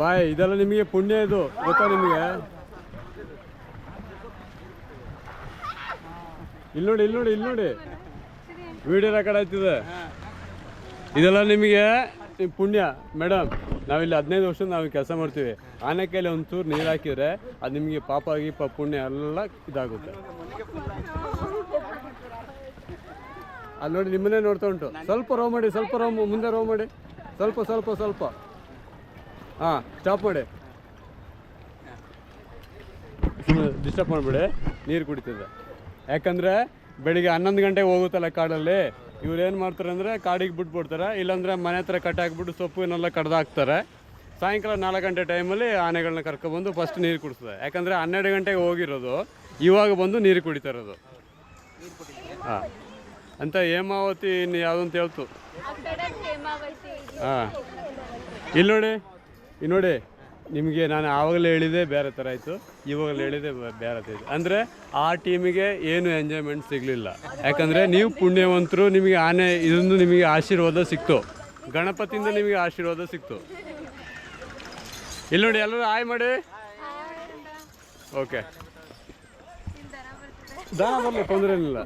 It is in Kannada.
ಬಾಯ್, ಇದೆಲ್ಲ ನಿಮಗೆ ಪುಣ್ಯ ಇದು. ಗೊತ್ತಾ ನಿಮಗೆ? ಇಲ್ಲಿ ನೋಡಿ ಇಲ್ಲಿ ನೋಡಿ ಇಲ್ಲಿ ನೋಡಿ. ವಿಡಿಯೋ ರೆಕಾರ್ಡ್ ಆಯ್ತಿದೆ. ಇದೆಲ್ಲ ನಿಮಗೆ ಪುಣ್ಯ. ಮೇಡಮ್ ನಾವಿಲ್ಲಿ ಹದಿನೈದು ವರ್ಷ ನಾವು ಕೆಲಸ ಮಾಡ್ತೀವಿ. ಆನೆ ಕೈಲಿ ಒಂಚೂರು ನೀರು ಹಾಕಿದ್ರೆ ಅದು ನಿಮಗೆ ಪಾಪ ಗೀಪ ಪುಣ್ಯ ಎಲ್ಲ ಇದಾಗುತ್ತೆ. ಅಲ್ಲಿ ನೋಡಿ, ನಿಮ್ಮನ್ನೇ ನೋಡ್ತಾ ಉಂಟು. ಸ್ವಲ್ಪ ರೋ ಮಾಡಿ, ಸ್ವಲ್ಪ ರೋ ಮುಂದೆ ರೋ ಮಾಡಿ. ಸ್ವಲ್ಪ ಸ್ವಲ್ಪ ಸ್ವಲ್ಪ. ಹಾಂ ಸ್ಟಾಪ್ ಮಾಡಿ. ಡಿಸ್ಟರ್ಬ್ ಮಾಡಿಬಿಡಿ. ನೀರು ಕುಡಿತದೆ ಯಾಕಂದರೆ ಬೆಳಿಗ್ಗೆ ಹನ್ನೊಂದು ಗಂಟೆಗೆ ಹೋಗುತ್ತಲ್ಲ ಕಾಡಲ್ಲಿ ಇವ್ರು ಏನು ಮಾಡ್ತಾರೆ ಅಂದರೆ ಕಾಡಿಗೆ ಬಿಟ್ಬಿಡ್ತಾರೆ ಇಲ್ಲಾಂದರೆ ಮನೆ ಹತ್ರ ಕಟ್ಟಾಕ್ಬಿಟ್ಟು ಸೊಪ್ಪುನೆಲ್ಲ ಕಡ್ದು ಹಾಕ್ತಾರೆ. ಸಾಯಂಕಾಲ ನಾಲ್ಕು ಗಂಟೆ ಟೈಮಲ್ಲಿ ಆನೆಗಳನ್ನ ಕರ್ಕೊಬಂದು ಫಸ್ಟ್ ನೀರು ಕುಡಿಸ್ತದೆ ಯಾಕಂದರೆ ಹನ್ನೆರಡು ಗಂಟೆಗೆ ಹೋಗಿರೋದು ಇವಾಗ ಬಂದು ನೀರು ಕುಡಿತಾ ಇರೋದು. ಹಾಂ. ಅಂತ ಹೇಮಾವತಿ ಇನ್ನು ಯಾವುದಂತ ಹೇಳ್ತು. ಹಾಂ. ಇಲ್ಲಿ ನೋಡಿ. ಇಲ್ಲಿ ನೋಡಿ ನಿಮಗೆ ನಾನು ಆವಾಗಲೇ ಹೇಳಿದೆ ಬೇರೆ ಥರ ಆಯಿತು. ಇವಾಗಲೇ ಹೇಳಿದೆ ಬೇರೆ ಥರ ಇತ್ತು ಅಂದರೆ ಆ ಟೀಮಿಗೆ ಏನು ಎಂಜಾಯ್ಮೆಂಟ್ ಸಿಗಲಿಲ್ಲ. ಯಾಕಂದರೆ ನೀವು ಪುಣ್ಯವಂತರು ನಿಮಗೆ ಆನೆ ಇದೊಂದು ನಿಮಗೆ ಆಶೀರ್ವಾದ ಸಿಕ್ತು. ಗಣಪತಿಯಿಂದ ನಿಮಗೆ ಆಶೀರ್ವಾದ ಸಿಕ್ತು. ಇಲ್ಲಿ ನೋಡಿ ಎಲ್ಲರೂ ಆಯ್ ಮಾಡಿ. ಓಕೆ. ದಾನ ಬರಲಿ ತೊಂದರೆ ಏನಿಲ್ಲ